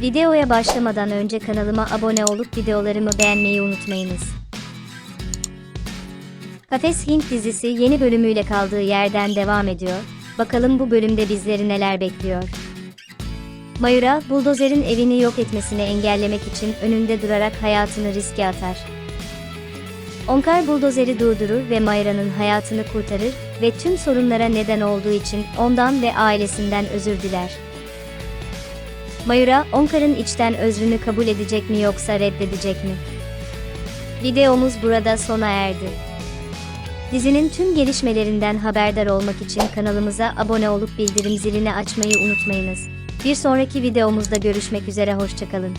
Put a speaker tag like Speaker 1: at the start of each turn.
Speaker 1: Videoya başlamadan önce kanalıma abone olup videolarımı beğenmeyi unutmayınız. Kafes Hint dizisi yeni bölümüyle kaldığı yerden devam ediyor. Bakalım bu bölümde bizleri neler bekliyor. Mayura, buldozerin evini yok etmesini engellemek için önünde durarak hayatını riske atar. Onkar buldozeri durdurur ve Mayra'nın hayatını kurtarır ve tüm sorunlara neden olduğu için ondan ve ailesinden özür diler. Mayura, Onkar'ın içten özrünü kabul edecek mi yoksa reddedecek mi? Videomuz burada sona erdi. Dizinin tüm gelişmelerinden haberdar olmak için kanalımıza abone olup bildirim zilini açmayı unutmayınız. Bir sonraki videomuzda görüşmek üzere hoşçakalın.